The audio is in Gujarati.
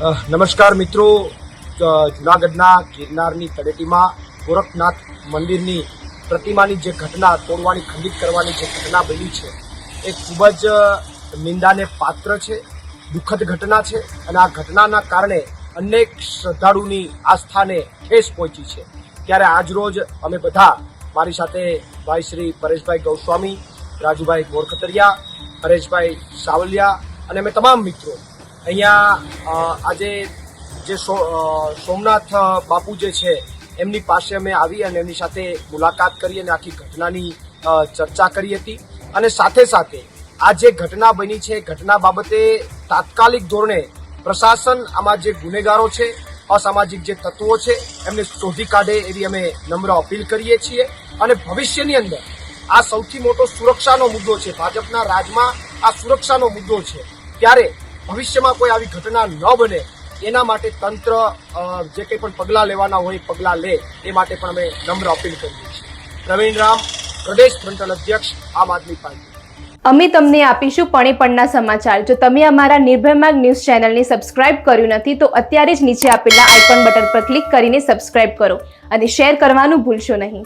નમસ્કાર મિત્રો. જુનાગઢના ગિરનારની તળેટીમાં ગોરખનાથ મંદિરની પ્રતિમાની જે ઘટના તોડવાની, ખંડિત કરવાની જે ઘટના બની છે, એ ખૂબ જ નિંદાને પાત્ર છે, દુઃખદ ઘટના છે અને આ ઘટનાના કારણે અનેક શ્રદ્ધાળુની આસ્થાને ઠેસ પહોંચી છે. ત્યારે આજરોજ અમે બધા મારી સાથે ભાઈ શ્રી પરેશભાઈ ગૌસ્વામી, રાજુભાઈ ગોરખતરિયા હરેશભાઈ સાવલિયા અને અમે તમામ મિત્રો અહીંયા આજે જે સોમનાથ બાપુ જે છે, એમની પાસે અમે આવી અને એમની સાથે મુલાકાત કરી અને આખી ઘટનાની ચર્ચા કરી હતી. અને સાથે સાથે આ જે ઘટના બની છે ઘટના બાબતે તાત્કાલિક ધોરણે પ્રશાસન, આમાં જે ગુનેગારો છે, અસામાજિક જે તત્વો છે, એમને શોધી કાઢે એવી અમે નમ્ર અપીલ કરીએ છીએ. અને ભવિષ્યની અંદર આ સૌથી મોટો સુરક્ષાનો મુદ્દો છે, ભાજપના રાજમાં આ સુરક્ષાનો મુદ્દો છે. ત્યારે ભવિષ્યમાં કોઈ આવી ઘટના ન બને, એના માટે તંત્ર જે કંઈ પણ પગલાં લેવાના હોય, પગલાં લે, એ માટે પણ અમે નમ્ર અપીલ કરીએ છીએ. પ્રવીણ રામ, પ્રદેશ ફ્રન્ટલ અધ્યક્ષ, આમ આદમી પાર્ટી. અમે તમને આપીશું પણીપણના સમાચાર. જો તમે અમારા નિર્ભયમાર્ગ ન્યૂઝ ચેનલને સબસ્ક્રાઇબ કર્યું નથી, તો અત્યારે જ નીચે આપેલા આઇકોન બટન પર ક્લિક કરીને સબસ્ક્રાઇબ કરો અને શેર કરવાનું ભૂલશો નહીં.